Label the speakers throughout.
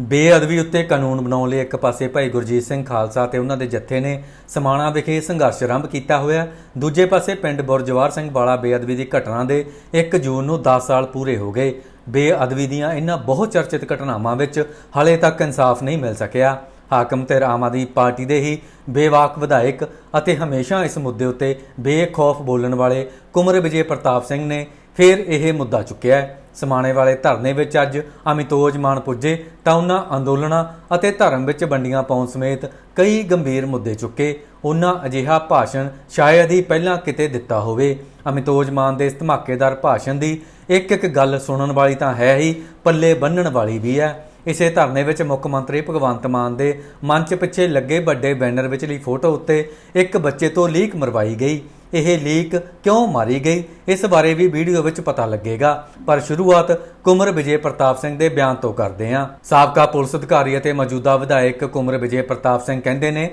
Speaker 1: ਬੇਅਦਬੀ ਉੱਤੇ ਕਾਨੂੰਨ ਬਣਾਉਣ ਲਈ ਇੱਕ ਪਾਸੇ ਭਾਈ ਗੁਰਜੀਤ ਸਿੰਘ ਖਾਲਸਾ ਤੇ ਉਹਨਾਂ ਦੇ ਜੱਥੇ ਨੇ ਸਮਾਣਾ ਵਿਖੇ ਸੰਘਰਸ਼ ਆਰੰਭ ਕੀਤਾ ਹੋਇਆ। ਦੂਜੇ ਪਾਸੇ ਪਿੰਡ ਬੁਰਜਵਾਰ ਸਿੰਘ ਵਾਲਾ ਬੇਅਦਬੀ ਦੀ ਘਟਨਾ ਦੇ 1 ਜੂਨ ਨੂੰ 10 ਸਾਲ ਪੂਰੇ ਹੋ ਗਏ। ਬੇਅਦਬੀ ਦੀਆਂ ਇਹਨਾਂ ਬਹੁਤ ਚਰਚਿਤ ਘਟਨਾਵਾਂ ਵਿੱਚ ਹਾਲੇ ਤੱਕ ਇਨਸਾਫ ਨਹੀਂ ਮਿਲ ਸਕਿਆ। ਹਾਕਮ ਤੇ ਆਮ ਆਦਮੀ ਪਾਰਟੀ ਦੇ ਹੀ ਬੇਵਾਕ ਵਿਧਾਇਕ ਅਤੇ ਹਮੇਸ਼ਾ ਇਸ ਮੁੱਦੇ ਉੱਤੇ ਬੇਖੌਫ ਬੋਲਣ ਵਾਲੇ ਕੁਮਰ ਵਿਜੇ ਪ੍ਰਤਾਪ ਸਿੰਘ ਨੇ ਫਿਰ ਇਹ ਮੁੱਦਾ ਚੁੱਕਿਆ ਹੈ। ਸਮਾਣੇ ਵਾਲੇ ਧਰਨੇ ਵਿੱਚ ਅੱਜ ਅਮਿਤੋਜ ਮਾਨ ਪੁੱਜੇ ਤਾਂ ਉਹਨਾਂ ਅੰਦੋਲਨਾਂ ਅਤੇ ਧਰਮ ਵਿੱਚ ਵੰਡੀਆਂ ਪਾਉਣ ਸਮੇਤ ਕਈ ਗੰਭੀਰ ਮੁੱਦੇ ਚੁੱਕੇ। ਉਹਨਾਂ ਅਜਿਹਾ ਭਾਸ਼ਣ ਸ਼ਾਇਦ ਹੀ ਪਹਿਲਾਂ ਕਿਤੇ ਦਿੱਤਾ ਹੋਵੇ। ਅਮਿਤੋਜ ਮਾਨ ਦੇ ਇਸ ਧਮਾਕੇਦਾਰ ਭਾਸ਼ਣ ਦੀ ਇੱਕ ਇੱਕ ਗੱਲ ਸੁਣਨ ਵਾਲੀ ਤਾਂ ਹੈ ਹੀ, ਪੱਲੇ ਬੰਨਣ ਵਾਲੀ ਵੀ ਹੈ। ਇਸੇ ਧਰਨੇ ਵਿੱਚ ਮੁੱਖ ਮੰਤਰੀ ਭਗਵੰਤ ਮਾਨ ਦੇ ਮੰਚ ਪਿੱਛੇ ਲੱਗੇ ਵੱਡੇ ਬੈਨਰ ਵਿਚਲੀ ਫੋਟੋ ਉੱਤੇ ਇੱਕ ਬੱਚੇ ਤੋਂ ਲੀਕ ਮਰਵਾਈ ਗਈ। ਇਹ ਲੀਕ ਕਿਉਂ ਮਾਰੀ ਗਈ? ਇਸ ਬਾਰੇ ਵੀ ਵੀਡੀਓ ਵਿੱਚ ਪਤਾ ਲੱਗੇਗਾ। ਪਰ ਸ਼ੁਰੂਆਤ ਕੁਮਰ ਵਿਜੇ ਪ੍ਰਤਾਪ ਸਿੰਘ ਦੇ ਬਿਆਨ ਤੋਂ ਕਰਦੇ ਹਾਂ। ਸਾਬਕਾ ਪੁਲਿਸ ਅਧਿਕਾਰੀ ਅਤੇ ਮੌਜੂਦਾ ਵਿਧਾਇਕ ਕੁਮਰ ਵਿਜੇ ਪ੍ਰਤਾਪ ਸਿੰਘ ਕਹਿੰਦੇ ਨੇ,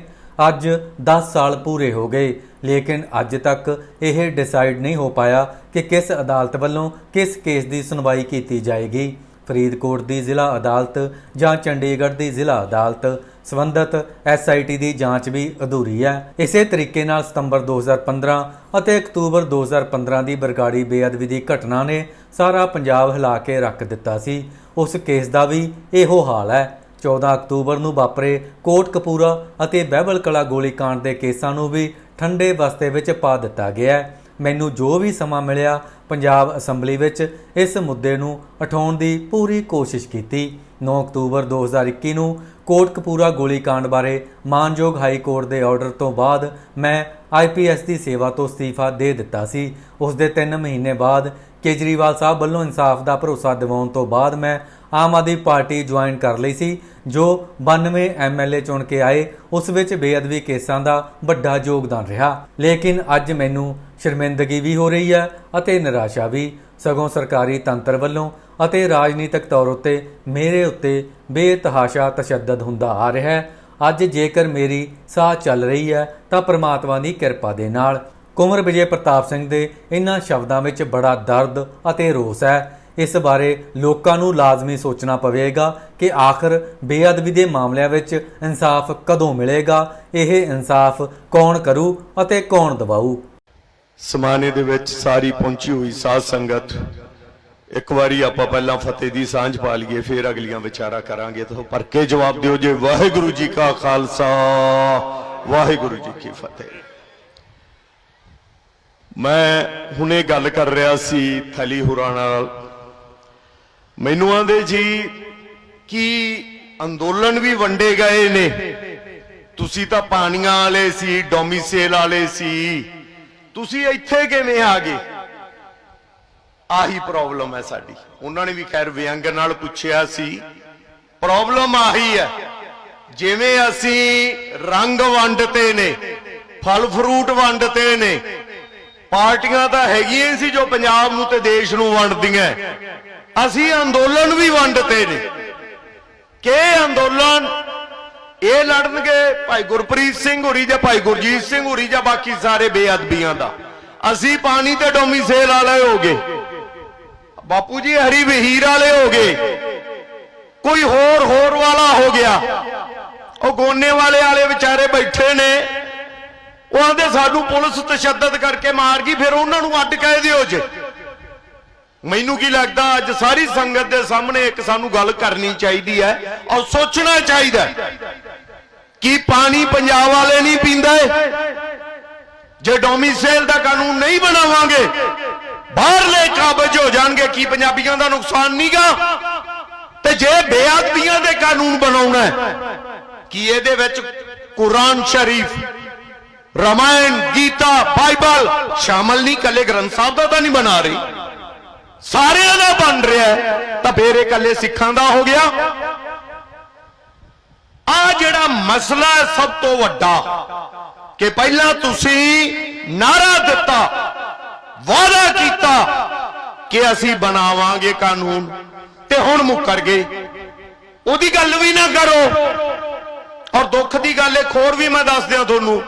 Speaker 1: ਅੱਜ 10 ਸਾਲ ਪੂਰੇ ਹੋ ਗਏ, ਲੇਕਿਨ ਅੱਜ ਤੱਕ ਇਹ ਡਿਸਾਈਡ ਨਹੀਂ ਹੋ ਪਾਇਆ ਕਿ ਕਿਸ ਅਦਾਲਤ ਵੱਲੋਂ ਕਿਸ ਕੇਸ ਦੀ ਸੁਣਵਾਈ ਕੀਤੀ ਜਾਏਗੀ। ਫਰੀਦਕੋਟ ਦੀ ਜ਼ਿਲ੍ਹਾ ਅਦਾਲਤ ਜਾਂ ਚੰਡੀਗੜ੍ਹ ਦੀ ਜ਼ਿਲ੍ਹਾ ਅਦਾਲਤ ਸਬੰਧਤ ਐਸਆਈਟੀ ਦੀ ਜਾਂਚ ਵੀ ਅਧੂਰੀ ਹੈ। ਇਸੇ ਤਰੀਕੇ ਨਾਲ ਸਤੰਬਰ 2015 ਅਤੇ ਅਕਤੂਬਰ 2015 ਦੀ ਬਰਗਾੜੀ ਬੇਅਦਬੀ ਦੀ ਘਟਨਾ ਨੇ ਸਾਰਾ ਪੰਜਾਬ ਹਿਲਾ ਕੇ ਰੱਖ ਦਿੱਤਾ ਸੀ। ਉਸ ਕੇਸ ਦਾ ਵੀ ਇਹੋ ਹਾਲ ਹੈ। 14 ਅਕਤੂਬਰ ਨੂੰ ਵਾਪਰੇ ਕੋਟ ਕਪੂਰਾ ਅਤੇ ਬਹਿਬਲ ਕਲਾ ਗੋਲੀकांड ਦੇ ਕੇਸਾਂ ਨੂੰ ਵੀ ਠੰਡੇ ਬਸਤੇ ਵਿੱਚ ਪਾ ਦਿੱਤਾ ਗਿਆ ਹੈ। ਮੈਨੂੰ ਜੋ ਵੀ ਸਮਾਂ ਮਿਲਿਆ ਪੰਜਾਬ ਅਸੈਂਬਲੀ ਵਿੱਚ ਇਸ ਮੁੱਦੇ ਨੂੰ ਉਠਾਉਣ ਦੀ ਪੂਰੀ ਕੋਸ਼ਿਸ਼ ਕੀਤੀ। 9 ਅਕਤੂਬਰ 2021 ਨੂੰ ਕੋਟਕਪੂਰਾ ਗੋਲੀकांड ਬਾਰੇ ਮਾਨਯੋਗ ਹਾਈ ਕੋਰਟ ਦੇ ਆਰਡਰ ਤੋਂ ਬਾਅਦ ਮੈਂ ਆਈਪੀਐਸ ਦੀ ਸੇਵਾ ਤੋਂ ਅਸਤੀਫਾ ਦੇ ਦਿੱਤਾ ਸੀ। ਉਸ ਦੇ 3 ਮਹੀਨੇ ਬਾਅਦ ਕੇਜਰੀਵਾਲ ਸਾਹਿਬ ਵੱਲੋਂ ਇਨਸਾਫ ਦਾ ਭਰੋਸਾ ਦਿਵਾਉਣ ਤੋਂ ਬਾਅਦ ਮੈਂ ਆਮ ਆਦਮੀ ਪਾਰਟੀ ਜੁਆਇਨ ਕਰ ਲਈ ਸੀ, ਜੋ 92 ਐਮਐਲਏ ਚੁਣ ਕੇ ਆਏ, ਉਸ ਵਿੱਚ ਬੇਅਦਬੀ ਕੇਸਾਂ ਦਾ ਵੱਡਾ ਯੋਗਦਾਨ ਰਿਹਾ। ਲੇਕਿਨ ਅੱਜ ਮੈਨੂੰ ਸ਼ਰਮਿੰਦਗੀ ਵੀ ਹੋ ਰਹੀ ਹੈ ਅਤੇ ਨਿਰਾਸ਼ਾ ਵੀ। ਸਗੋਂ ਸਰਕਾਰੀ ਤੰਤਰ ਵੱਲੋਂ ਅਤੇ ਰਾਜਨੀਤਿਕ ਤੌਰ ਉੱਤੇ ਮੇਰੇ ਉੱਤੇ ਬੇਤਹਾਸ਼ਾ ਤਸ਼ੱਦਦ ਹੁੰਦਾ ਆ ਰਿਹਾ ਹੈ। ਅੱਜ ਜੇਕਰ ਮੇਰੀ ਸਾਹ ਚੱਲ ਰਹੀ ਹੈ, ਤਾਂ ਪ੍ਰਮਾਤਮਾ ਦੀ ਕਿਰਪਾ ਦੇ ਨਾਲ। ਕੁਮਰ ਵਿਜੇ ਪ੍ਰਤਾਪ ਸਿੰਘ ਦੇ ਇਹਨਾਂ ਸ਼ਬਦਾਂ ਵਿੱਚ ਬੜਾ ਦਰਦ ਅਤੇ ਰੋਸ ਹੈ। ਇਸ ਬਾਰੇ ਲੋਕਾਂ ਨੂੰ ਲਾਜ਼ਮੀ ਸੋਚਣਾ ਪਵੇਗਾ ਕਿ ਆਖਰ ਬੇਅਦਬੀ ਦੇ ਮਾਮਲਿਆਂ ਵਿੱਚ ਇਨਸਾਫ ਕਦੋਂ ਮਿਲੇਗਾ, ਇਹ ਇਨਸਾਫ ਕੌਣ ਕਰੂ ਅਤੇ ਕੌਣ ਦਵਾਊ
Speaker 2: ਸਮਾਨੇ ਦੇ ਵਿੱਚ ਸਾਰੀ ਪਹੁੰਚੀ ਹੋਈ ਸਾਧ ਸੰਗਤ, ਇੱਕ ਵਾਰੀ ਆਪਾਂ ਪਹਿਲਾਂ ਫਤਿਹ ਦੀ ਸਾਂਝ ਪਾ ਲਈਏ, ਫਿਰ ਅਗਲੀਆਂ ਵਿਚਾਰਾ ਕਰਾਂਗੇ। ਤਾਂ ਭਰ ਕੇ ਜਵਾਬ ਦਿਓ ਜੇ ਵਾਹਿਗੁਰੂ ਜੀ ਕਾ ਖਾਲਸਾ, ਵਾਹਿਗੁਰੂ ਜੀ ਕੀ ਫਤਿਹ। ਮੈਂ ਹੁਣੇ ਗੱਲ ਕਰ ਰਿਹਾ ਸੀ ਥਲੀ ਹੁਰਾਂ ਨਾਲ ਮੈਨੂੰ ਆਂਦੇ ਜੀ ਕਿ ਅੰਦੋਲਨ ਵੀ ਵੰਡੇ ਗਏ ਨੇ। ਤੁਸੀਂ ਤਾਂ ਪਾਣੀਆਂ ਵਾਲੇ ਸੀ, ਡੋਮਿਸੇਲ ਵਾਲੇ ਸੀ। ਤੁਸੀਂ ਇੱਥੇ ਕਿਵੇਂ ਆ ਗਏ? ਆਹੀ ਪ੍ਰੋਬਲਮ ਹੈ ਸਾਡੀ। ਉਹਨਾਂ ਨੇ ਵੀ ਖੈਰ ਵਿਅੰਗ ਨਾਲ ਪੁੱਛਿਆ ਸੀ। ਪ੍ਰੋਬਲਮ ਆਹੀ ਹੈ। ਜਿਵੇਂ ਅਸੀਂ ਰੰਗ ਵੰਡਤੇ ਨੇ, ਫਲ ਫਰੂਟ ਵੰਡਤੇ ਨੇ, ਪਾਰਟੀਆਂ ਤਾਂ ਹੈਗੀਆਂ ਸੀ ਜੋ ਪੰਜਾਬ ਨੂੰ ਤੇ ਦੇਸ਼ ਨੂੰ ਵੰਡਦੀਆਂ। ਅਸੀਂ ਅੰਦੋਲਨ ਵੀ ਵੰਡਤੇ ਨੇ। ਕਿ ਅੰਦੋਲਨ? ਇਹ ਲੜਨਗੇ ਭਾਈ ਗੁਰਪ੍ਰੀਤ ਸਿੰਘ ਹੋਰੀ ਜਾਂ ਭਾਈ ਗੁਰਜੀਤ ਸਿੰਘ ਹੋਰੀ ਜਾਂ ਬਾਕੀ ਸਾਰੇ ਬੇਅਦਬੀਆਂ ਦਾ। ਅਸੀਂ ਪਾਣੀ ਤੇ ਡੋਮੀਸੇਲ ਵਾਲੇ ਹੋ ਗਏ ਬਾਪੂ ਜੀ, ਹਰੀ ਵਹੀਰ ਵਾਲੇ ਹੋ ਗਏ ਕੋਈ ਹੋਰ ਹੋਰ ਵਾਲਾ ਹੋ ਗਿਆ। ਉਹ ਗੋਨੇ ਵਾਲੇ ਵਾਲੇ ਵਿਚਾਰੇ ਬੈਠੇ ਨੇ। ਉਹ ਆਂਦੇ, ਸਾਨੂੰ ਪੁਲਿਸ ਤਸ਼ੱਦਦ ਕਰਕੇ ਮਾਰ ਗਈ, ਫਿਰ ਉਹਨਾਂ ਨੂੰ ਅੱਡ ਕਹਿ ਦਿਓ ਜੇ। ਮੈਨੂੰ ਕੀ ਲੱਗਦਾ ਅੱਜ ਸਾਰੀ ਸੰਗਤ ਦੇ ਸਾਹਮਣੇ ਇੱਕ ਸਾਨੂੰ ਗੱਲ ਕਰਨੀ ਚਾਹੀਦੀ ਹੈ ਔਰ ਸੋਚਣਾ ਚਾਹੀਦਾ ਕਿ ਪਾਣੀ ਪੰਜਾਬ ਵਾਲੇ ਨਹੀਂ ਪੀਂਦੇ, ਜੇ ਡੋਮਿਸੇਲ ਦਾ ਕਾਨੂੰਨ ਨਹੀਂ ਬਣਾਵਾਂਗੇ, ਬਾਹਰਲੇ ਕਾਬਜ ਹੋ ਜਾਣਗੇ, ਕੀ ਪੰਜਾਬੀਆਂ ਦਾ ਨੁਕਸਾਨ ਨਹੀਂਗਾ? ਤੇ ਜੇ ਬੇਅਦਬੀਆਂ ਦੇ ਕਾਨੂੰਨ ਬਣਾਉਣਾ ਹੈ, ਕੀ ਇਹਦੇ ਵਿੱਚ ਕੁਰਾਨ ਸ਼ਰੀਫ, ਰਮਾਇਣ, ਗੀਤਾ, ਬਾਈਬਲ ਸ਼ਾਮਲ ਨਹੀਂ? ਕੱਲੇ ਗ੍ਰੰਥ ਸਾਹਿਬ ਦਾ ਤਾਂ ਨਹੀਂ ਬਣਾ ਰਹੀ। ਸਾਰਿਆਂ ਦਾ ਬਣ ਰਿਹਾ ਤਾਂ ਫੇਰ ਇਹ ਕੱਲੇ ਸਿੱਖਾਂ ਦਾ ਹੋ ਗਿਆ। ਆ ਜਿਹੜਾ ਮਸਲਾ ਹੈ ਸਭ ਤੋਂ ਵੱਡਾ, ਕਿ ਪਹਿਲਾਂ ਤੁਸੀਂ ਨਾਰਾ ਦਿੱਤਾ, ਵਾਅਦਾ ਕੀਤਾ ਕਿ ਅਸੀਂ ਬਣਾਵਾਂਗੇ ਕਾਨੂੰਨ, ਤੇ ਹੁਣ ਮੁੱਕਰ ਗਏ। ਉਹਦੀ ਗੱਲ ਵੀ ਨਾ ਕਰੋ। ਔਰ ਦੁੱਖ ਦੀ ਗੱਲ ਇੱਕ ਹੋਰ ਵੀ ਮੈਂ ਦੱਸ ਦਿਆਂ ਤੁਹਾਨੂੰ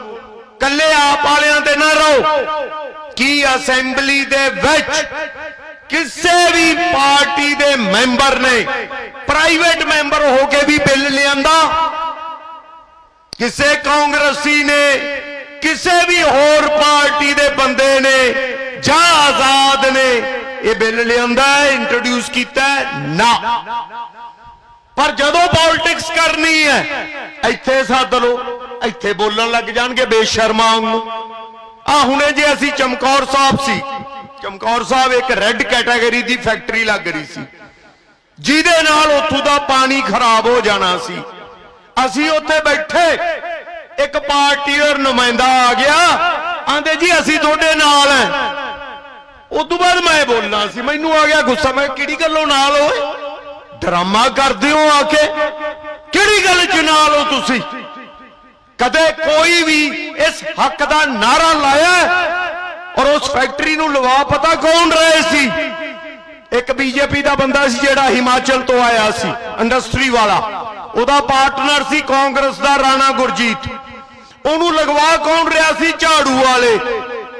Speaker 2: ਕੱਲੇ ਆਪ ਵਾਲਿਆਂ ਤੇ ਨਾ ਰਹੋ। ਕੀ ਅਸੈਂਬਲੀ ਦੇ ਵਿੱਚ ਕਿਸੇ ਵੀ ਪਾਰਟੀ ਦੇ ਮੈਂਬਰ ਨੇ ਪ੍ਰਾਈਵੇਟ ਮੈਂਬਰ ਹੋ ਕੇ ਵੀ ਬਿੱਲ ਲਿਆਂਦਾ। ਕਿਸੇ ਕਾਂਗਰਸੀ ਨੇ, ਕਿਸੇ ਵੀ ਹੋਰ ਪਾਰਟੀ ਦੇ ਬੰਦੇ ਨੇ, ਜਾਂ ਆਜ਼ਾਦ ਨੇ, ਇਹ ਬਿੱਲ ਲਿਆਂਦਾ ਹੈ ਇੰਟਰੋਡਿਊਸ ਕੀਤਾ ਨਾ। ਪਰ ਜਦੋਂ ਪੋਲਿਟਿਕਸ ਕਰਨੀ ਹੈ, ਇੱਥੇ ਸੱਦ ਲਓ, ਇੱਥੇ ਬੋਲਣ ਲੱਗ ਜਾਣਗੇ ਬੇਸ਼ਰਮਾਂ ਨੂੰ ਆ ਹੁਣੇ ਜੇ ਅਸੀਂ ਚਮਕੌਰ ਸਾਹਿਬ ਸੀ ਚਮਕੌਰ ਸਾਹਿਬ, ਇੱਕ ਰੈੱਡ ਕੈਟਾਗਰੀ ਦੀ ਫੈਕਟਰੀ ਲੱਗ ਰਹੀ ਸੀ। ਜਿਹਦੇ ਨਾਲ ਉੱਥੋਂ ਦਾ ਪਾਣੀ ਖਰਾਬ ਹੋ ਜਾਣਾ ਸੀ। ਅਸੀਂ ਉੱਥੇ ਬੈਠੇ, ਇੱਕ ਪਾਰਟੀ ਦਾ ਨੁਮਾਇੰਦਾ ਆ ਗਿਆ, ਆਂਦੇ ਜੀ, ਅਸੀਂ ਤੁਹਾਡੇ ਨਾਲ ਹੈ ਉਦੋਂ ਬਾਅਦ ਮੈਂ ਬੋਲਣਾ ਸੀ, ਮੈਨੂੰ ਆ ਗਿਆ ਗੁੱਸਾ, ਮੈਂ ਕਿਹੜੀ ਗੱਲੋਂ ਨਾਲ ਓਏ? ਡਰਾਮਾ ਕਰਦੇ ਹੋ ਆ ਕੇ? ਕਿਹੜੀ ਗੱਲ ਚ ਨਾਲ ਹੋ ਤੁਸੀਂ? ਕਦੇ ਕੋਈ ਵੀ ਇਸ ਹੱਕ ਦਾ ਨਾਰਾ ਲਾਇਆ? ਔਰ ਉਸ ਫੈਕਟਰੀ ਨੂੰ ਲਵਾ ਪਤਾ ਕੌਣ ਰਹੇ ਸੀ? ਇੱਕ ਬੀਜੇਪੀ ਦਾ ਬੰਦਾ ਸੀ ਜਿਹੜਾ ਹਿਮਾਚਲ ਤੋਂ ਆਇਆ ਸੀ ਇੰਡਸਟਰੀ ਵਾਲਾ। ਉਹਦਾ ਪਾਰਟਨਰ ਸੀ ਕਾਂਗਰਸ ਦਾ ਰਾਣਾ ਗੁਰਜੀਤ। ਉਹਨੂੰ ਲਗਵਾ ਕੌਣ ਰਿਹਾ ਸੀ? ਝਾੜੂ ਵਾਲੇ।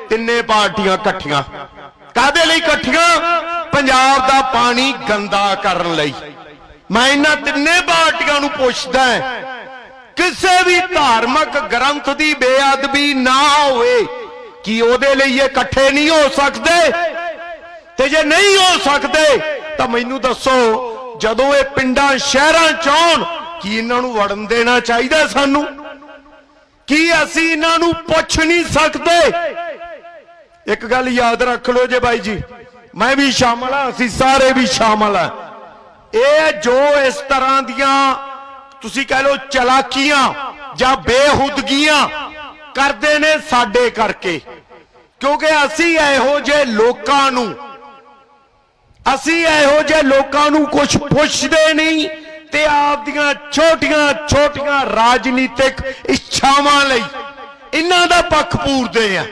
Speaker 2: ਤਿੰਨੇ ਪਾਰਟੀਆਂ ਇਕੱਠੀਆਂ। ਕਾਦੇ ਲਈ ਇਕੱਠੀਆਂ? ਪੰਜਾਬ ਦਾ ਪਾਣੀ ਗੰਦਾ ਕਰਨ ਲਈ। ਮੈਂ ਇਹਨਾਂ ਤਿੰਨੇ ਪਾਰਟੀਆਂ ਨੂੰ ਪੁੱਛਦਾ ਕਿਸੇ ਵੀ ਧਾਰਮਿਕ ਗ੍ਰੰਥ ਦੀ ਬੇਅਦਬੀ ਨਾ ਹੋਵੇ। ਕਿ ਉਹਦੇ ਲਈ ਇਹ ਇਕੱਠੇ ਨਹੀਂ ਹੋ ਸਕਦੇ? ਤੇ ਜੇ ਨਹੀਂ ਹੋ ਸਕਦੇ, ਤਾਂ ਮੈਨੂੰ ਦੱਸੋ, ਜਦੋਂ ਇਹ ਪਿੰਡਾਂ, ਸ਼ਹਿਰਾਂ ਚ ਆਉਣ, ਕੀ ਇਹਨਾਂ ਨੂੰ ਵੜਨ ਦੇਣਾ ਚਾਹੀਦਾ ਸਾਨੂੰ? ਕੀ ਅਸੀਂ ਇਹਨਾਂ ਨੂੰ ਪੁੱਛ ਨਹੀਂ ਸਕਦੇ? ਇੱਕ ਗੱਲ ਯਾਦ ਰੱਖ ਲਓ ਜੇ ਬਾਈ ਜੀ, ਮੈਂ ਵੀ ਸ਼ਾਮਲ ਹਾਂ, ਅਸੀਂ ਸਾਰੇ ਵੀ ਸ਼ਾਮਲ ਹਾਂ। ਇਹ ਜੋ ਇਸ ਤਰ੍ਹਾਂ ਦੀਆਂ, ਤੁਸੀਂ ਕਹਿ ਲਓ ਚਲਾਕੀਆਂ ਜਾਂ ਬੇਹੁਦਗੀਆਂ ਕਰਦੇ ਨੇ ਸਾਡੇ ਕਰਕੇ। ਕਿਉਂਕਿ ਅਸੀਂ ਇਹੋ ਜਿਹੇ ਲੋਕਾਂ ਨੂੰ, ਅਸੀਂ ਇਹੋ ਜਿਹੇ ਲੋਕਾਂ ਨੂੰ ਕੁਝ ਪੁੱਛਦੇ ਨਹੀਂ ਤੇ ਆਪਦੀਆਂ ਛੋਟੀਆਂ ਛੋਟੀਆਂ ਰਾਜਨੀਤਿਕ ਇੱਛਾਵਾਂ ਲਈ ਇਹਨਾਂ ਦਾ ਪੱਖ ਪੂਰਦੇ ਆ।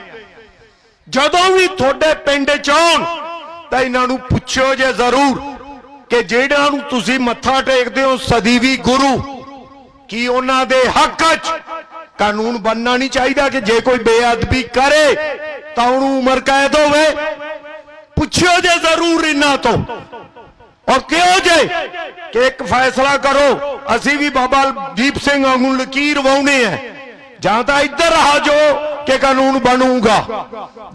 Speaker 2: ਜਦੋਂ ਵੀ ਤੁਹਾਡੇ ਪਿੰਡ ਚ ਆਉਣ, ਤਾਂ ਇਹਨਾਂ ਨੂੰ ਪੁੱਛਿਓ ਜੇ ਜ਼ਰੂਰ ਕਿ ਜਿਹੜਾ ਨੂੰ ਤੁਸੀਂ ਮੱਥਾ ਟੇਕਦੇ ਹੋ ਸਦੀਵੀ ਗੁਰੂ, ਕੀ ਉਹਨਾਂ ਦੇ ਹੱਕ 'ਚ ਕਾਨੂੰਨ ਬੰਨਣਾ ਨਹੀਂ ਚਾਹੀਦਾ ਕਿ ਜੇ ਕੋਈ ਬੇਅਦਬੀ ਕਰੇ ਤਾਂ ਉਹਨੂੰ ਉਮਰ ਕੈਦ ਹੋਵੇ ਪੁੱਛਿਓ ਜੇ ਜ਼ਰੂਰ ਇਹਨਾਂ ਤੋਂ। ਔਰ ਕਿਉਂ ਜੇ ਕਿ ਇੱਕ ਫੈਸਲਾ ਕਰੋ, ਅਸੀਂ ਵੀ ਬਾਬਾ ਦੀਪ ਸਿੰਘ ਵਾਂਗੂ ਲਕੀਰ ਵਾਉਨੇ ਆ ਜਾਂ ਤਾਂ ਇੱਧਰ ਆ ਜਾਓ ਕਿ ਕਾਨੂੰਨ ਬਣੂਗਾ।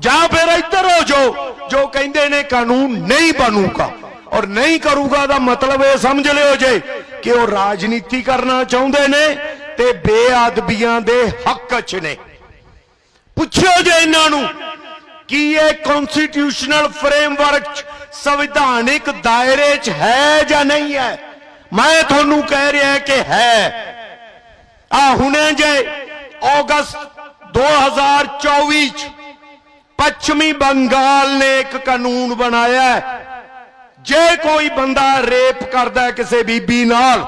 Speaker 2: ਜਾਂ ਫਿਰ ਇੱਧਰ ਹੋ ਜਾਓ, ਜੋ ਕਹਿੰਦੇ ਨੇ ਕਾਨੂੰਨ ਨਹੀਂ ਬਣੂਗਾ। ਔਰ ਨਹੀਂ ਕਰੂਗਾ ਦਾ ਮਤਲਬ ਇਹ ਸਮਝ ਲਿਓ ਜੇ ਕਿ ਉਹ ਰਾਜਨੀਤੀ ਕਰਨਾ ਚਾਹੁੰਦੇ ਨੇ ਤੇ ਬੇਅਦਬੀਆਂ ਦੇ ਹੱਕ 'ਚ ਨੇ। ਪੁੱਛਿਓ ਜੇ ਇਹਨਾਂ ਨੂੰ ਕੀ ਇਹ ਕਨਸਟੀਟਿਊਸ਼ਨਲ ਫਰੇਮਵਰਕ ਸੰਵਿਧਾਨਿਕ ਦਾਇਰੇ 'ਚ ਹੈ ਜਾਂ ਨਹੀਂ ਹੈ? ਮੈਂ ਤੁਹਾਨੂੰ ਕਹਿ ਰਿਹਾ ਕਿ ਹੈ। ਆ ਹੁਣੇ ਜੇ ਅਗਸਤ 2024 ਚ ਪੱਛਮੀ ਬੰਗਾਲ ਨੇ ਇੱਕ ਕਾਨੂੰਨ ਬਣਾਇਆ ਜੇ ਕੋਈ ਬੰਦਾ ਰੇਪ ਕਰਦਾ ਕਿਸੇ ਬੀਬੀ ਨਾਲ,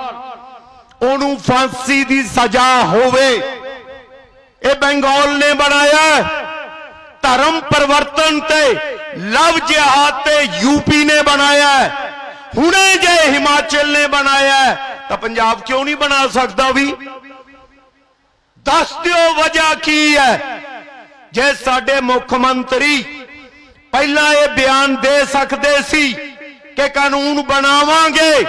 Speaker 2: ਉਹਨੂੰ ਫਾਂਸੀ ਦੀ ਸਜ਼ਾ ਹੋਵੇ। ਇਹ ਬੰਗਾਲ ਨੇ ਬਣਾਇਆ ਧਰਮ ਪਰਿਵਰਤਨ ਤੇ ਲਵ ਜਿਹਾਦ ਤੇ ਯੂਪੀ ਨੇ ਬਣਾਇਆ ਹੁਣੇ ਜੇ ਹਿਮਾਚਲ ਨੇ ਬਣਾਇਆ ਤਾਂ ਪੰਜਾਬ ਕਿਉਂ ਨਹੀਂ ਬਣਾ ਸਕਦਾ ਵੀ? ਦੱਸ ਦਿਓ ਵਜ੍ਹਾ ਕੀ ਹੈ। ਜੇ ਸਾਡੇ ਮੁੱਖ ਮੰਤਰੀ ਪਹਿਲਾਂ ਇਹ ਬਿਆਨ ਦੇ ਸਕਦੇ ਸੀ ਕਿ ਕਾਨੂੰਨ ਬਣਾਵਾਂਗੇ,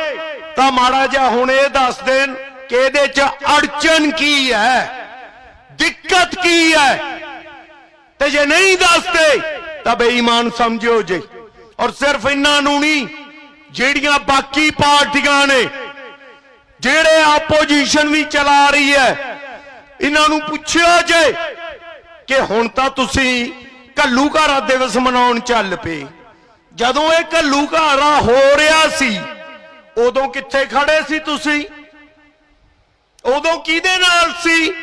Speaker 2: ਤਾਂ ਮਾੜਾ ਜਿਹਾ ਹੁਣ ਇਹ ਦੱਸ ਦੇਣ ਕਿ ਇਹਦੇ 'ਚ ਅੜਚਨ ਕੀ ਹੈ? ਦਿੱਕਤ ਕੀ ਹੈ? ਤੇ ਜੇ ਨਹੀਂ ਦੱਸਦੇ, ਤਾਂ ਬੇਈਮਾਨ ਸਮਝਿਓ ਜੇ। ਔਰ ਸਿਰਫ ਇਹਨਾਂ ਨੂੰ ਨਹੀਂ, ਜਿਹੜੀਆਂ ਬਾਕੀ ਪਾਰਟੀਆਂ ਨੇ, ਜਿਹੜੇ ਆਪੋਜੀਸ਼ਨ ਵੀ ਚਲਾ ਰਹੀ ਹੈ, ਇਹਨਾਂ ਨੂੰ ਪੁੱਛਿਓ ਜੇ ਕਿ ਹੁਣ ਤਾਂ ਤੁਸੀਂ ਘੱਲੂਘਾਰਾ ਦਿਵਸ ਮਨਾਉਣ ਚੱਲ ਪਏ। ਜਦੋਂ ਇਹ ਘੱਲੂਘਾਰਾ ਹੋ ਰਿਹਾ ਸੀ, ਉਦੋਂ ਕਿੱਥੇ ਖੜੇ ਸੀ ਤੁਸੀਂ? ਉਦੋਂ ਕਿਹਦੇ ਨਾਲ ਸੀ?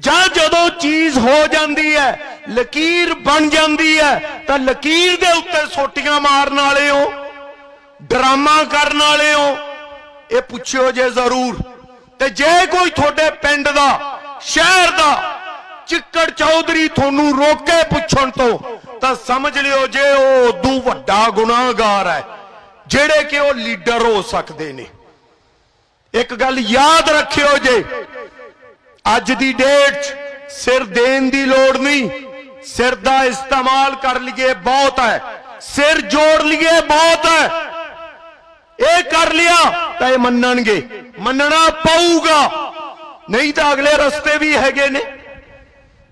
Speaker 2: ਜਾਂ ਜਦੋਂ ਚੀਜ਼ ਹੋ ਜਾਂਦੀ ਹੈ ਲਕੀਰ ਬਣ ਜਾਂਦੀ ਹੈ, ਤਾਂ ਲਕੀਰ ਦੇ ਉੱਤੇ ਸੋਟੀਆਂ ਮਾਰਨ ਵਾਲੇ ਹੋ, ਡਰਾਮਾ ਕਰਨ ਵਾਲੇ ਹੋ, ਇਹ ਪੁੱਛਿਓ ਜੇ ਜ਼ਰੂਰ। ਤੇ ਜੇ ਕੋਈ ਤੁਹਾਡੇ ਪਿੰਡ ਦਾ, ਸ਼ਹਿਰ ਦਾ, ਚਿੱਕੜ ਚੌਧਰੀ ਤੁਹਾਨੂੰ ਰੋਕੇ ਪੁੱਛਣ ਤੋਂ, ਤਾਂ ਸਮਝ ਲਿਓ ਜੇ ਉਹ ਉਦੋਂ ਵੱਡਾ ਗੁਨਾਹਗਾਰ ਹੈ, ਜਿਹੜੇ ਕਿ ਉਹ ਲੀਡਰ ਹੋ ਸਕਦੇ ਨੇ। ਇੱਕ ਗੱਲ ਯਾਦ ਰੱਖਿਓ ਜੇ, ਅੱਜ ਦੀ ਡੇਟ 'ਚ ਸਿਰ ਦੇਣ ਦੀ ਲੋੜ ਨਹੀਂ ਸਿਰ ਦਾ ਇਸਤੇਮਾਲ ਕਰ ਲਈਏ ਬਹੁਤ ਹੈ, ਸਿਰ ਜੋੜ ਲਈਏ ਬਹੁਤ ਹੈ। ਇਹ ਕਰ ਲਿਆ ਤਾਂ ਇਹ ਮੰਨਣਗੇ, ਮੰਨਣਾ ਪਊਗਾ। ਨਹੀਂ ਤਾਂ ਅਗਲੇ ਰਸਤੇ ਵੀ ਹੈਗੇ ਨੇ।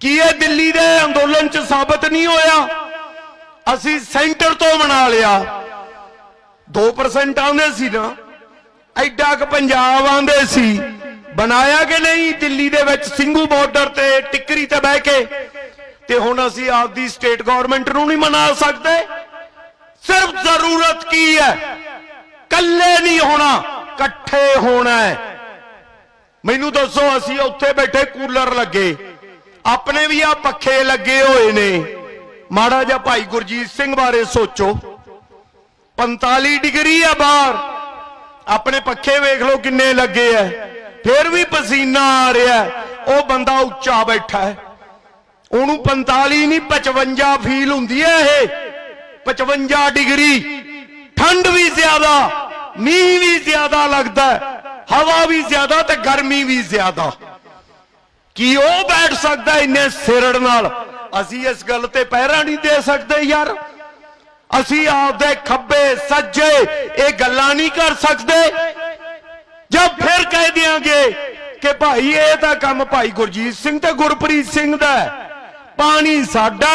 Speaker 2: ਕੀ ਇਹ ਦਿੱਲੀ ਦੇ ਅੰਦੋਲਨ ਚ ਸਾਬਤ ਨਹੀਂ ਹੋਇਆ? ਅਸੀਂ ਸੈਂਟਰ ਤੋਂ ਬਣਾ ਲਿਆ। 2% ਆਉਂਦੇ ਸੀ ਨਾ, ਐਡਾ ਕ ਪੰਜਾਬ ਆਉਂਦੇ ਸੀ। ਬਣਾਇਆ ਕਿ ਨਹੀਂ? ਦਿੱਲੀ ਦੇ ਵਿੱਚ ਸਿੰਘੂ ਬਾਰਡਰ ਤੇ ਟਿੱਕਰੀ ਤੇ ਬਹਿ ਕੇ ਤੇ ਹੁਣ ਅਸੀਂ ਆਪਦੀ ਸਟੇਟ ਗਵਰਨਮੈਂਟ ਨੂੰ ਨਹੀਂ ਮਨਾ ਸਕਦੇ। ਸਿਰਫ ਜ਼ਰੂਰਤ ਕੀ ਹੈ? ਕੱਲੇ ਨਹੀਂ ਹੋਣਾ, ਇਕੱਠੇ ਹੋਣਾ ਹੈ। ਮੈਨੂੰ ਦੱਸੋ, ਅਸੀਂ ਉੱਥੇ ਬੈਠੇ ਕੂਲਰ ਲੱਗੇ। ਆਪਣੇ ਵੀ ਆ ਪੱਖੇ ਲੱਗੇ ਹੋਏ ਨੇ। ਮਾੜਾ ਜਿਹਾ ਭਾਈ ਗੁਰਜੀਤ ਸਿੰਘ ਬਾਰੇ ਸੋਚੋ। 45 ਡਿਗਰੀ ਆ ਬਾਹਰ। ਆਪਣੇ ਪੱਖੇ ਵੇਖ ਲਓ ਕਿੰਨੇ ਲੱਗੇ ਐ। ਫਿਰ ਵੀ ਪਸੀਨਾ ਆ ਰਿਹਾ ਉਹ ਬੰਦਾ ਉੱਚਾ ਬੈਠਾ ਹੈ ਉਹਨੂੰ 45 ਨਹੀਂ 55 ਫੀਲ ਹੁੰਦੀ ਹੈ ਇਹ। 55 ਡਿਗਰੀ। ਠੰਡ ਵੀ ਜ਼ਿਆਦਾ, ਮੀਂਹ ਵੀ ਜ਼ਿਆਦਾ ਲੱਗਦਾ ਹਵਾ ਵੀ ਜ਼ਿਆਦਾ ਤੇ ਗਰਮੀ ਵੀ ਜ਼ਿਆਦਾ। ਕੀ ਉਹ ਬੈਠ ਸਕਦਾ ਇੰਨੇ ਸਿਰੜ ਨਾਲ? ਅਸੀਂ ਇਸ ਗੱਲ ਤੇ ਪਹਿਰਾ ਨਹੀਂ ਦੇ ਸਕਦੇ ਯਾਰ। ਅਸੀਂ ਆਪਦੇ ਖੱਬੇ ਸੱਜੇ ਇਹ ਗੱਲਾਂ ਨਹੀਂ ਕਰ ਸਕਦੇ। ਜਾਂ ਫਿਰ ਕਹਿ ਦਿਆਂਗੇ ਕਿ ਭਾਈ ਇਹ ਤਾਂ ਕੰਮ ਭਾਈ ਗੁਰਜੀਤ ਸਿੰਘ ਤੇ ਗੁਰਪ੍ਰੀਤ ਸਿੰਘ ਦਾ ਹੈ। ਪਾਣੀ ਸਾਡਾ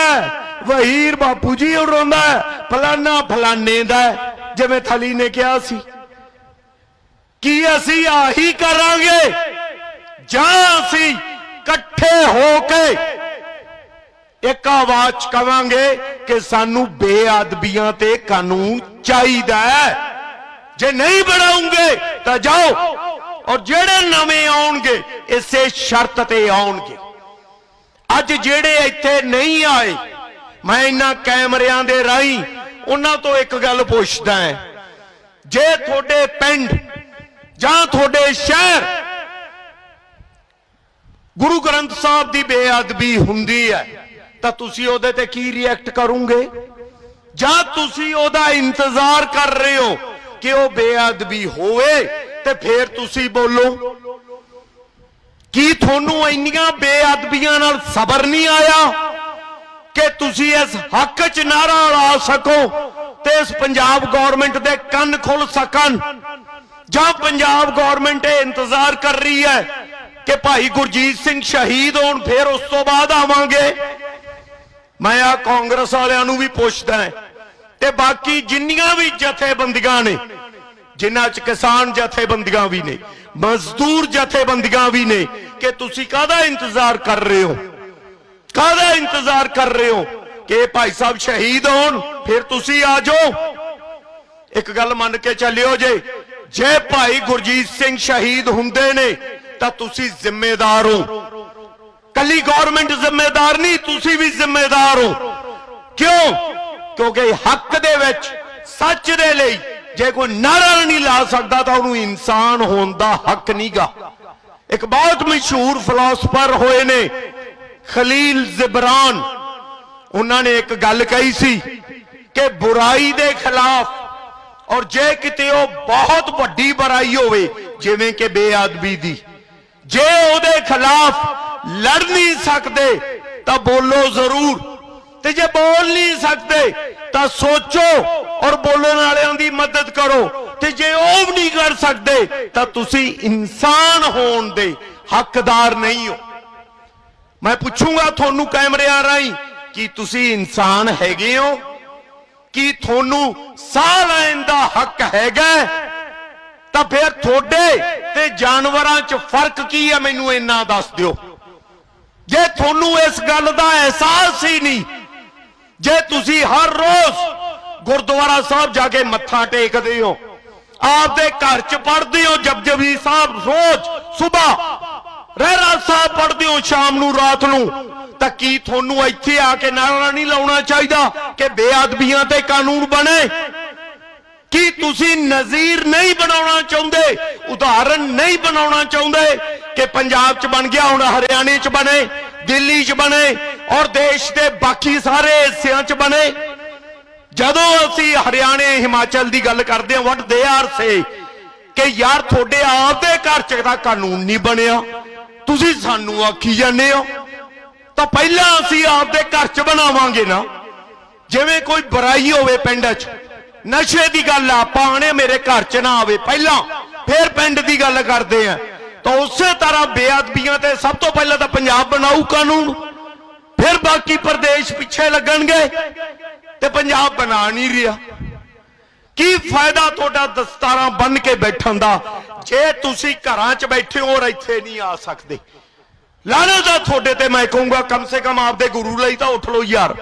Speaker 2: ਵਹੀਰ ਬਾਪੂ ਜੀ ਉਹ ਫਲਾਨਾ ਫਲਾਨੇ ਦਾ ਜਿਵੇਂ ਥਲੀ ਨੇ ਕਿਹਾ ਸੀ। ਕੀ ਅਸੀਂ ਆਹੀ ਕਰਾਂਗੇ? ਜਾਂ ਅਸੀਂ ਇਕੱਠੇ ਹੋ ਕੇ ਇੱਕ ਆਵਾਜ਼ 'ਚ ਕਵਾਂਗੇ ਕਿ ਸਾਨੂੰ ਬੇਅਦਬੀਆਂ ਤੇ ਕਾਨੂੰਨ ਚਾਹੀਦਾ ਜੇ ਨਹੀਂ ਬਣਾਉਂਗੇ ਤਾਂ ਜਾਓ। ਔਰ ਜਿਹੜੇ ਨਵੇਂ ਆਉਣਗੇ, ਇਸੇ ਸ਼ਰਤ ਤੇ ਆਉਣਗੇ। ਅੱਜ ਜਿਹੜੇ ਇੱਥੇ ਨਹੀਂ ਆਏ, ਮੈਂ ਇਹਨਾਂ ਕੈਮਰਿਆਂ ਦੇ ਰਾਹੀਂ ਉਹਨਾਂ ਤੋਂ ਇੱਕ ਗੱਲ ਪੁੱਛਦਾ ਹਾਂ। ਜੇ ਤੁਹਾਡੇ ਪਿੰਡ ਜਾਂ ਤੁਹਾਡੇ ਸ਼ਹਿਰ ਗੁਰੂ ਗ੍ਰੰਥ ਸਾਹਿਬ ਦੀ ਬੇਅਦਬੀ ਹੁੰਦੀ ਹੈ, ਤਾਂ ਤੁਸੀਂ ਉਹਦੇ ਤੇ ਕੀ ਰਿਐਕਟ ਕਰੋਗੇ? ਜਾਂ ਤੁਸੀਂ ਉਹਦਾ ਇੰਤਜ਼ਾਰ ਕਰ ਰਹੇ ਹੋ ਕਿ ਉਹ ਬੇਅਦਬੀ ਹੋਵੇ ਤੇ ਫਿਰ ਤੁਸੀਂ ਬੋਲੋ? ਕੀ ਤੁਹਾਨੂੰ ਇੰਨੀਆਂ ਬੇਅਦਬੀਆਂ ਨਾਲ ਸਬਰ ਨਹੀਂ ਆਇਆ ਕਿ ਤੁਸੀਂ ਇਸ ਹੱਕ 'ਚ ਨਾਰਾ ਲਾ ਸਕੋ ਤੇ ਇਸ ਪੰਜਾਬ ਗਵਰਨਮੈਂਟ ਦੇ ਕੰਨ ਖੁੱਲ ਸਕਣ? ਜਾਂ ਪੰਜਾਬ ਗਵਰਨਮੈਂਟ ਇਹ ਇੰਤਜ਼ਾਰ ਕਰ ਰਹੀ ਹੈ ਕਿ ਭਾਈ ਗੁਰਜੀਤ ਸਿੰਘ ਸ਼ਹੀਦ ਹੋਣ ਫਿਰ ਉਸ ਤੋਂ ਬਾਅਦ ਆਵਾਂਗੇ? ਮੈਂ ਆ ਕਾਂਗਰਸ ਵਾਲਿਆਂ ਨੂੰ ਵੀ ਪੁੱਛਦਾ ਤੇ ਬਾਕੀ ਜਿੰਨੀਆਂ ਵੀ ਜਥੇਬੰਦੀਆਂ ਨੇ, ਜਿਨ੍ਹਾਂ 'ਚ ਕਿਸਾਨ ਜਥੇਬੰਦੀਆਂ ਵੀ ਨੇ, ਮਜ਼ਦੂਰ ਜਥੇਬੰਦੀਆਂ ਵੀ ਨੇ ਕਿ ਤੁਸੀਂ ਕਾਹਦਾ ਇੰਤਜ਼ਾਰ ਕਰ ਰਹੇ ਹੋ? ਕਾਹਦਾ ਇੰਤਜ਼ਾਰ ਕਰ ਰਹੇ ਹੋ? ਕਿ ਭਾਈ ਸਾਹਿਬ ਸ਼ਹੀਦ ਹੋਣ, ਫਿਰ ਤੁਸੀਂ ਆ ਜਾਓ। ਇੱਕ ਗੱਲ ਮੰਨ ਕੇ ਚੱਲਿਓ ਜੇ ਜੇ ਭਾਈ ਗੁਰਜੀਤ ਸਿੰਘ ਸ਼ਹੀਦ ਹੁੰਦੇ ਨੇ, ਤਾਂ ਤੁਸੀਂ ਜ਼ਿੰਮੇਦਾਰ ਹੋ। ਕੱਲੀ ਗਵਰਨਮੈਂਟ ਜ਼ਿੰਮੇਦਾਰ ਨਹੀਂ, ਤੁਸੀਂ ਵੀ ਜ਼ਿੰਮੇਦਾਰ ਹੋ। ਕਿਉਂ? ਕਿਉਂਕਿ ਹੱਕ ਦੇ ਵਿੱਚ, ਸੱਚ ਦੇ ਲਈ, ਜੇ ਕੋਈ ਨਾਰਾ ਨਹੀਂ ਲਾ ਸਕਦਾ, ਤਾਂ ਉਹਨੂੰ ਇਨਸਾਨ ਹੋਣ ਦਾ ਹੱਕ ਨਹੀਂਗਾ ਇੱਕ ਬਹੁਤ ਮਸ਼ਹੂਰ ਫਿਲਾਸਫਰ ਹੋਏ ਨੇ, ਖਲੀਲ ਜ਼ਿਬਰਾਨ। ਉਹਨਾਂ ਨੇ ਇੱਕ ਗੱਲ ਕਹੀ ਸੀ ਕਿ ਬੁਰਾਈ ਦੇ ਖਿਲਾਫ ਔਰ ਜੇ ਕਿਤੇ ਉਹ ਬਹੁਤ ਵੱਡੀ ਬੁਰਾਈ ਹੋਵੇ, ਜਿਵੇਂ ਕਿ ਬੇਅਦਬੀ ਦੀ, ਜੇ ਉਹਦੇ ਖਿਲਾਫ ਲੜ ਨਹੀਂ ਸਕਦੇ, ਤਾਂ ਬੋਲੋ ਜ਼ਰੂਰ ਤੇ ਜੇ ਬੋਲ ਨਹੀਂ ਸਕਦੇ, ਤਾਂ ਸੋਚੋ ਔਰ ਬੋਲਣ ਵਾਲਿਆਂ ਦੀ ਮਦਦ ਕਰੋ। ਤੇ ਜੇ ਉਹ ਵੀ ਨਹੀਂ ਕਰ ਸਕਦੇ, ਤਾਂ ਤੁਸੀਂ ਇਨਸਾਨ ਹੋਣ ਦੇ ਹੱਕਦਾਰ ਨਹੀਂ ਹੋ। ਮੈਂ ਪੁੱਛੂੰਗਾ ਤੁਹਾਨੂੰ ਕੈਮਰਿਆਂ ਰਾਹੀਂ ਕਿ ਤੁਸੀਂ ਇਨਸਾਨ ਹੈਗੇ ਹੋ? ਕਿ ਤੁਹਾਨੂੰ ਸਾਹ ਲੈਣ ਦਾ ਹੱਕ ਹੈਗਾ? ਤਾਂ ਫਿਰ ਤੁਹਾਡੇ ਤੇ ਜਾਨਵਰਾਂ 'ਚ ਫ਼ਰਕ ਕੀ ਹੈ? ਮੈਨੂੰ ਇੰਨਾ ਦੱਸ ਦਿਓ। ਜੇ ਤੁਹਾਨੂੰ ਇਸ ਗੱਲ ਦਾ ਅਹਿਸਾਸ ਹੀ ਨਹੀਂ ਜੇ ਤੁਸੀਂ ਹਰ ਰੋਜ਼ ਗੁਰਦੁਆਰਾ ਸਾਹਿਬ ਜਾ ਕੇ ਮੱਥਾ ਟੇਕਦੇ ਹੋ, ਆਪਦੇ ਘਰ 'ਚ ਪੜ੍ਹਦੇ ਹੋ, ਜਪਜਪੀ ਸਾਹਿਬ ਰੋਜ਼ ਸਵੇਰ ਰਹਿਰਾ ਸਾਹਿਬ ਪੜ੍ਹਦੇ ਹੋ, ਸ਼ਾਮ ਨੂੰ, ਰਾਤ ਨੂੰ, ਤਾਂ ਕੀ ਤੁਹਾਨੂੰ ਇੱਥੇ ਆ ਕੇ ਨਾਰਾ ਨਹੀਂ ਲਾਉਣਾ ਚਾਹੀਦਾ ਕਿ ਬੇਅਦਬੀਆਂ ਤੇ ਕਾਨੂੰਨ ਬਣੇ? ਕੀ ਤੁਸੀਂ ਨਜ਼ੀਰ ਨਹੀਂ ਬਣਾਉਣਾ ਚਾਹੁੰਦੇ, ਉਦਾਹਰਨ ਨਹੀਂ ਬਣਾਉਣਾ ਚਾਹੁੰਦੇ ਕਿ ਪੰਜਾਬ 'ਚ ਬਣ ਗਿਆ, ਹੁਣ ਹਰਿਆਣੇ 'ਚ ਬਣੇ, ਦਿੱਲੀ 'ਚ ਬਣੇ ਔਰ ਦੇਸ਼ ਦੇ ਬਾਕੀ ਸਾਰੇ ਹਿੱਸਿਆਂ 'ਚ ਬਣੇ। ਜਦੋਂ ਅਸੀਂ ਹਰਿਆਣੇ, ਹਿਮਾਚਲ ਦੀ ਗੱਲ ਕਰਦੇ ਹਾਂ ਵਾਟ ਦੇ ਆਰ ਸੇ ਕਿ ਯਾਰ ਤੁਹਾਡੇ ਆਪ ਦੇ ਘਰ 'ਚ ਤਾਂ ਕਾਨੂੰਨ ਨਹੀਂ ਬਣਿਆ। ਤੁਸੀਂ ਸਾਨੂੰ ਆਖੀ ਜਾਂਦੇ ਹੋ, ਤਾਂ ਪਹਿਲਾਂ ਅਸੀਂ ਆਪ ਦੇ ਘਰ 'ਚ ਬਣਾਵਾਂਗੇ ਨਾ। ਜਿਵੇਂ ਕੋਈ ਬੁਰਾਈ ਹੋਵੇ ਪਿੰਡ 'ਚ, ਨਸ਼ੇ ਦੀ ਗੱਲ ਆ, ਪਾਣੇ ਮੇਰੇ ਘਰ 'ਚ ਨਾ ਆਵੇ ਪਹਿਲਾਂ, ਫਿਰ ਪਿੰਡ ਦੀ ਗੱਲ ਕਰਦੇ ਆ। ਤਾਂ ਉਸੇ ਤਰ੍ਹਾਂ ਬੇਅਦਬੀਆਂ ਤੇ ਸਭ ਤੋਂ ਪਹਿਲਾਂ ਤਾਂ ਪੰਜਾਬ ਬਣਾਊ ਕਾਨੂੰਨ। ਫਿਰ ਬਾਕੀ ਪ੍ਰਦੇਸ਼ ਪਿੱਛੇ ਲੱਗਣਗੇ ਤੇ ਪੰਜਾਬ ਬਣਾ ਨਹੀਂ ਰਿਹਾ। ਕੀ ਫਾਇਦਾ ਤੁਹਾਡਾ ਦਸਤਾਰਾਂ ਬੰਨ ਕੇ ਬੈਠਣ ਦਾ? ਜੇ ਤੁਸੀਂ ਘਰਾਂ 'ਚ ਬੈਠੇ ਹੋ ਔਰ ਇੱਥੇ ਨਹੀਂ ਆ ਸਕਦੇ। ਲਾਣੇ ਦਾ ਤੁਹਾਡੇ ਤੇ ਮੈਂ ਕਹੂੰਗਾ, ਕਮ ਸੇ ਕਮ ਆਪਦੇ ਗੁਰੂ ਲਈ ਤਾਂ ਉੱਠ ਲਓ ਯਾਰ।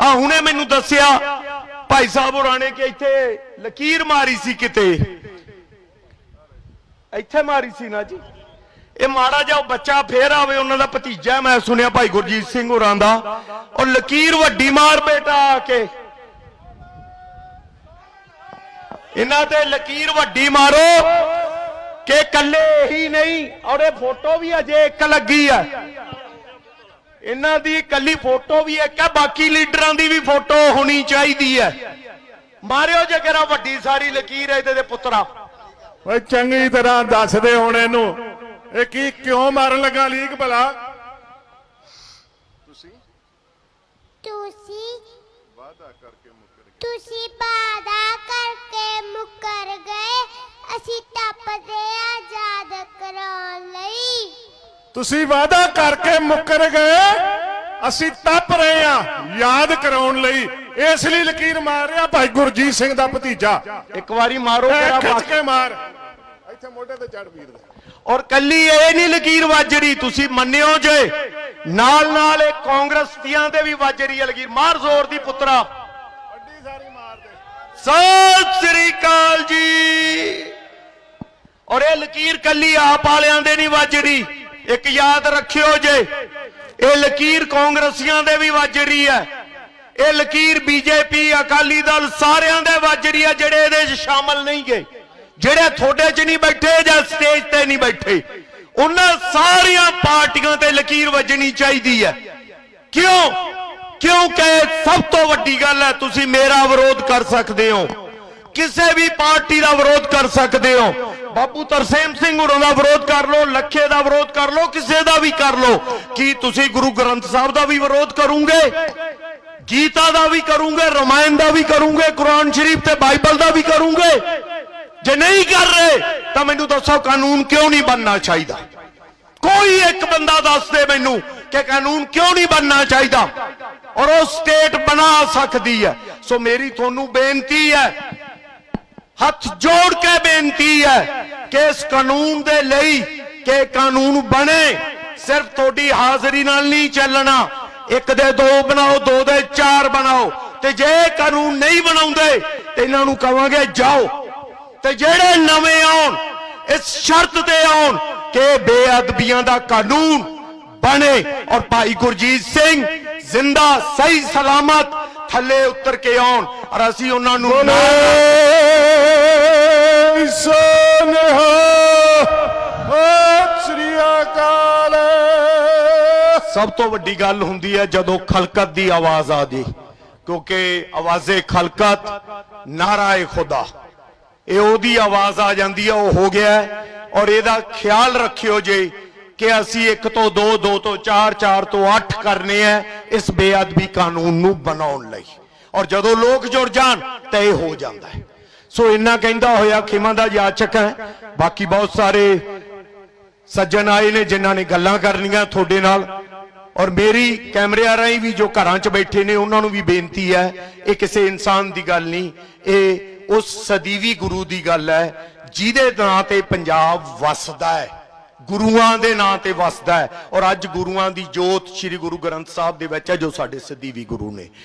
Speaker 2: ਆ ਹੁਣੇ ਮੈਨੂੰ ਦੱਸਿਆ ਭਾਈ ਸਾਹਿਬ ਹੋਰਾਂ ਨੇ ਕਿ ਇੱਥੇ ਲਕੀਰ ਮਾਰੀ ਸੀ ਕਿਤੇ। ਇੱਥੇ ਮਾਰੀ ਸੀ ਨਾ ਜੀ। ਇਹ ਮਾੜਾ ਜਿਹਾ ਬੱਚਾ ਫੇਰ ਆਵੇ, ਉਹਨਾਂ ਦਾ ਭਤੀਜਾ ਮੈਂ ਸੁਣਿਆ ਭਾਈ ਗੁਰਜੀਤ ਸਿੰਘ ਹੋਰਾਂ ਦਾ। ਔਰ ਲਕੀਰ ਵੱਡੀ ਮਾਰ ਬੇਟਾ ਆ ਕੇ। ਇਹਨਾਂ ਤੇ ਲਕੀਰ ਵੱਡੀ ਮਾਰੋ, ਕਿ ਕੱਲੇ ਹੀ ਨਹੀਂ, ਔਰ ਇਹ ਫੋਟੋ ਵੀ ਅਜੇ ਇੱਕ ਲੱਗੀ ਆ। ਇਹਨਾਂ ਦੀ ਕੱਲੀ ਫੋਟੋ ਵੀ ਇੱਕ ਹੈ ਬਾਕੀ ਲੀਡਰਾਂ ਦੀ ਵੀ ਫੋਟੋ ਹੋਣੀ ਚਾਹੀਦੀ ਹੈ ਮਾਰਿਓ ਜੇ ਕਿਹੜਾ ਵੱਡੀ ਸਾਰੀ ਲਕੀਰ ਹੈ ਇਹਦੇ ਦੇ ਪੁੱਤਰਾ।
Speaker 3: ਓਏ ਚੰਗੀ ਤਰ੍ਹਾਂ ਦੱਸਦੇ ਹੁਣ ਇਹਨੂੰ। ਇਹ ਕੀ ਕਿਉਂ ਮਾਰਨ ਲੱਗਾ ਲੀਕ ਭਲਾ?
Speaker 4: ਤੁਸੀਂ? ਵਾਦਾ ਕਰਕੇ ਮੁੱਕਰ ਗਏ। ਤੁਸੀਂ ਵਾਦਾ ਕਰਕੇ ਮੁੱਕਰ ਗਏ। ਅਸੀਂ ਟੱਪਦੇ ਆਜ਼ਾਦ ਕਰਾਉਣ ਲਈ।
Speaker 3: ਤੁਸੀਂ ਵਾਅਦਾ ਕਰਕੇ ਮੁੱਕਰ ਗਏ। ਅਸੀਂ ਤੱਪ ਰਹੇ ਆ ਯਾਦ ਕਰਾਉਣ ਲਈ। ਇਸ ਲਈ ਲਕੀਰ ਮਾਰ ਰਿਹਾ ਭਾਈ ਗੁਰਜੀਤ ਸਿੰਘ ਦਾ ਭਤੀਜਾ।
Speaker 2: ਇੱਕ ਵਾਰੀ ਮਾਰੋ ਤੇਰਾ
Speaker 3: ਖਿੱਚ ਕੇ ਮਾਰ। ਇੱਥੇ ਮੋਢੇ ਤੇ ਚੜ ਵੀਰ ਦੇ।
Speaker 2: ਔਰ ਕੱਲੀ ਇਹ ਨਹੀਂ ਲਕੀਰ ਵੱਜਰੀ, ਤੁਸੀਂ ਮੰਨਿਓ ਜੇ। ਨਾਲ ਨਾਲ ਇਹ ਕਾਂਗਰਸ ਦੀਆਂ ਤੇ ਵੀ ਵੱਜਰੀ ਹੈ ਲਕੀਰ। ਮਾਰ ਜ਼ੋਰ ਦੀ ਪੁੱਤਰਾ।
Speaker 3: ਅੱਡੀ ਸਾਰੀ ਮਾਰ ਦੇ
Speaker 2: ਸਤਿ ਸ੍ਰੀ ਅਕਾਲ ਜੀ। ਔਰ ਇਹ ਲਕੀਰ ਕੱਲੀ ਆਪ ਵਾਲਿਆਂ ਦੇ ਨਹੀਂ ਵੱਜਰੀ। ਇੱਕ ਯਾਦ ਰੱਖਿਓ ਜੇ, ਇਹ ਲਕੀਰ ਕਾਂਗਰਸੀਆਂ ਦੇ ਵੀ ਵੱਜਰੀ ਹੈ ਇਹ ਲਕੀਰ ਬੀਜੇਪੀ, ਅਕਾਲੀ ਦਲ ਸਾਰਿਆਂ ਦੇ ਵੱਜਰੀ ਹੈ ਜਿਹੜੇ ਇਹਦੇ 'ਚ ਸ਼ਾਮਲ ਨਹੀਂ ਗਏ ਜਿਹੜੇ ਤੁਹਾਡੇ 'ਚ ਨਹੀਂ ਬੈਠੇ ਜਾਂ ਸਟੇਜ ਤੇ ਨਹੀਂ ਬੈਠੇ, ਉਹਨਾਂ ਸਾਰੀਆਂ ਪਾਰਟੀਆਂ ਤੇ ਲਕੀਰ ਵੱਜਣੀ ਚਾਹੀਦੀ ਹੈ। ਕਿਉਂ? ਕਿਉਂਕਿ ਸਭ ਤੋਂ ਵੱਡੀ ਗੱਲ ਹੈ, ਤੁਸੀਂ ਮੇਰਾ ਵਿਰੋਧ ਕਰ ਸਕਦੇ ਹੋ। ਕਿਸੇ ਵੀ ਪਾਰਟੀ ਦਾ ਵਿਰੋਧ ਕਰ ਸਕਦੇ ਹੋ। ਬਾਪੂ ਤਰਸੇਮ ਸਿੰਘ ਹੋਰਾਂ ਦਾ ਵਿਰੋਧ ਕਰ ਲਓ, ਲੱਖੇ ਦਾ ਵਿਰੋਧ ਕਰ ਲਓ, ਕਿਸੇ ਦਾ ਵੀ ਕਰ ਲਓ। ਕੀ ਤੁਸੀਂ ਗੁਰੂ ਗ੍ਰੰਥ ਸਾਹਿਬ ਦਾ ਵੀ ਵਿਰੋਧ ਕਰੋਗੇ? ਗੀਤਾ ਦਾ ਵੀ ਕਰੋਗੇ, ਰਮਾਇਣ ਦਾ ਵੀ ਕਰੋਗੇ, ਕੁਰਾਨ ਸ਼ਰੀਫ ਤੇ ਬਾਈਬਲ ਦਾ ਵੀ ਕਰੋਗੇ? ਜੇ ਨਹੀਂ ਕਰ ਰਹੇ, ਤਾਂ ਮੈਨੂੰ ਦੱਸੋ ਕਾਨੂੰਨ ਕਿਉਂ ਨਹੀਂ ਬਣਨਾ ਚਾਹੀਦਾ? ਕੋਈ ਇੱਕ ਬੰਦਾ ਦੱਸ ਦੇ ਮੈਨੂੰ ਕਿ ਕਾਨੂੰਨ ਕਿਉਂ ਨਹੀਂ ਬਣਨਾ ਚਾਹੀਦਾ? ਔਰ ਉਹ ਸਟੇਟ ਬਣਾ ਸਕਦੀ ਹੈ। ਸੋ ਮੇਰੀ ਤੁਹਾਨੂੰ ਬੇਨਤੀ ਹੈ, ਹੱਥ ਜੋੜ ਕੇ ਬੇਨਤੀ ਹੈ ਕਿ ਇਸ ਕਾਨੂੰਨ ਦੇ ਲਈ ਕਿ ਕਾਨੂੰਨ ਬਣੇ। ਸਿਰਫ ਤੁਹਾਡੀ ਹਾਜ਼ਰੀ ਨਾਲ ਨਹੀਂ ਚੱਲਣਾ। ਇੱਕ ਦੇ ਦੋ ਬਣਾਓ, ਦੋ ਦੇ ਚਾਰ ਬਣਾਓ। ਤੇ ਜੇ ਕਾਨੂੰਨ ਨਹੀਂ ਬਣਾਉਂਦੇ, ਤੇ ਇਹਨਾਂ ਨੂੰ ਕਵਾਂਗੇ, ਜਾਓ। ਤੇ ਜਿਹੜੇ ਨਵੇਂ ਆਉਣ ਇਸ ਸ਼ਰਤ ਤੇ ਆਉਣ ਕਿ ਬੇਅਦਬੀਆਂ ਦਾ ਕਾਨੂੰਨ ਬਣੇ ਔਰ ਭਾਈ ਗੁਰਜੀਤ ਸਿੰਘ ਜ਼ਿੰਦਾ ਸਹੀ ਸਲਾਮਤ ਥੱਲੇ ਉਤਰ ਕੇ ਆਉਣ ਔਰ ਅਸੀਂ ਉਹਨਾਂ ਨੂੰ ਸਭ ਤੋਂ ਵੱਡੀ ਗੱਲ ਹੁੰਦੀ ਹੈ ਜਦੋਂ ਖਲਕਤ ਦੀ ਆਵਾਜ਼ ਆ ਜੇ ਕਿਉਂਕਿ ਆਵਾਜ਼ੇ ਖਲਕਤ ਨਾਰਾਏ ਖੁਦਾ। ਇਹ ਉਹਦੀ ਆਵਾਜ਼ ਆ ਜਾਂਦੀ ਹੈ ਉਹ ਹੋ ਗਿਆ ਹੈ। ਔਰ ਇਹਦਾ ਖਿਆਲ ਰੱਖਿਓ ਜੇ ਕਿ ਅਸੀਂ ਇੱਕ ਤੋਂ ਦੋ ਦੋ ਤੋਂ ਚਾਰ ਚਾਰ ਤੋਂ ਅੱਠ ਕਰਨੇ ਆ ਇਸ ਬੇਅਦਬੀ ਕਾਨੂੰਨ ਨੂੰ ਬਣਾਉਣ ਲਈ। ਔਰ ਜਦੋਂ ਲੋਕ ਜੁੜ ਜਾਣ, ਤਾਂ ਇਹ ਹੋ ਜਾਂਦਾ ਹੈ। ਸੋ ਇੰਨਾ ਕਹਿੰਦਾ ਹੋਇਆ ਖਿਮਾ ਦਾ ਯਾਚਕ ਹੈ। ਬਾਕੀ ਬਹੁਤ ਸਾਰੇ ਸੱਜਣ ਆਏ ਨੇ ਜਿਨ੍ਹਾਂ ਨੇ ਗੱਲਾਂ ਕਰਨੀਆਂ ਤੁਹਾਡੇ ਨਾਲ। ਔਰ ਮੇਰੀ ਕੈਮਰਿਆਂ ਰਾਹੀਂ ਵੀ ਜੋ ਘਰਾਂ 'ਚ ਬੈਠੇ ਨੇ, ਉਹਨਾਂ ਨੂੰ ਵੀ ਬੇਨਤੀ ਹੈ, ਇਹ ਕਿਸੇ ਇਨਸਾਨ ਦੀ ਗੱਲ ਨਹੀਂ। ਇਹ ਉਸ ਸਦੀਵੀ ਗੁਰੂ ਦੀ ਗੱਲ ਹੈ, ਜਿਹਦੇ ਨਾਂ ਤੇ ਪੰਜਾਬ ਵਸਦਾ ਹੈ, ਗੁਰੂਆਂ ਦੇ ਨਾਂ ਤੇ ਵਸਦਾ ਹੈ। ਔਰ ਅੱਜ ਗੁਰੂਆਂ ਦੀ ਜੋਤ ਸ੍ਰੀ ਗੁਰੂ ਗ੍ਰੰਥ ਸਾਹਿਬ ਦੇ ਵਿੱਚ ਹੈ, ਜੋ ਸਾਡੇ ਸਦੀਵੀ ਗੁਰੂ ਨੇ।